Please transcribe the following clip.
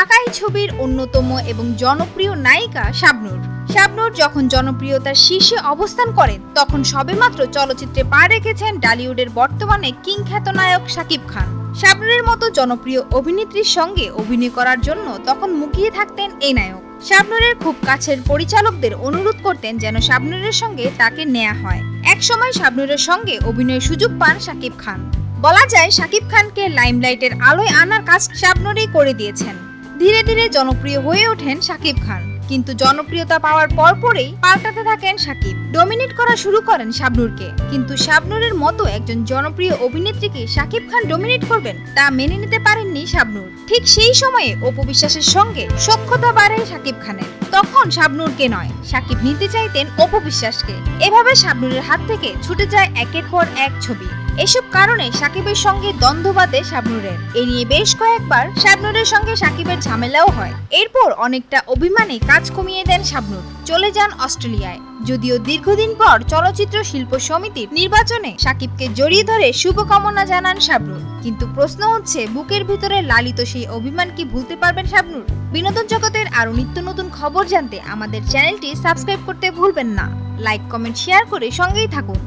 ঢাকাই ছবির অন্যতম এবং জনপ্রিয় নায়িকা শাবনূর। শাবনূর যখন জনপ্রিয়তার শীর্ষে অবস্থান করেন, তখন সবেমাত্র চলচ্চিত্রে পা রেখেছেন ডালিউডের বর্তমানে কিংখ্যাত নায়ক শাকিব খান। শাবনুরের মতো জনপ্রিয় অভিনেত্রীর সঙ্গে অভিনয় করার জন্য তখন মুখিয়ে থাকতেন এই নায়ক। শাবনূরের খুব কাছের পরিচালকদের অনুরোধ করতেন যেন শাবনূরের সঙ্গে তাকে নেয়া হয়। একসময় শাবনূরের সঙ্গে অভিনয়ের সুযোগ পান শাকিব খান। বলা যায়, শাকিব খানকে লাইমলাইটের আলোয় আনার কাজ শাবনুরই করে দিয়েছেন। ধীরে ধীরে জনপ্রিয় হয়ে ওঠেন শাকিব খান। কিন্তু জনপ্রিয়তা পাওয়ার পরপরই পাল্টাতে থাকেন শাকিব। ডমিনেট করা শুরু করেন শাবনূরকে। কিন্তু শাবনূরের মতো একজন জনপ্রিয় অভিনেত্রীকে শাকিব খান ডমিনেট করবেন তা মেনে নিতে পারেননি শাবনুর। ঠিক সেই সময়ে অপবিশ্বাসের সঙ্গে সখ্যতা বাড়ে শাকিব খানের। তখন শাবনূরকে নয়, শাকিব নিতে চাইতেন অপবিশ্বাসকে এভাবে শাবনূরের হাত থেকে ছুটে যায় একের পর এক ছবি। এসব কারণে সাকিবের সঙ্গে দ্বন্দ্ব বাঁধে শাবনূরের। এ নিয়ে বেশ কয়েকবার শাবনুরের সঙ্গে সাকিবের ঝামেলাও হয়। এরপর অনেকটা অভিমানে কাজ কমিয়ে দেন শাবনুর। চলে যান অস্ট্রেলিয়ায়। যদিও দীর্ঘদিন পর চলচ্চিত্র শিল্প সমিতির নির্বাচনে সাকিবকে জড়িয়ে ধরে শুভকামনা জানান শাবনূর। কিন্তু প্রশ্ন হচ্ছে, বুকের ভিতরে লালিত সেই অভিমান কি ভুলতে পারবেন শাবনুর? বিনোদন জগতের আরও নিত্য নতুন খবর জানতে আমাদের চ্যানেলটি সাবস্ক্রাইব করতে ভুলবেন না। লাইক, কমেন্ট, শেয়ার করে সঙ্গেই থাকুন।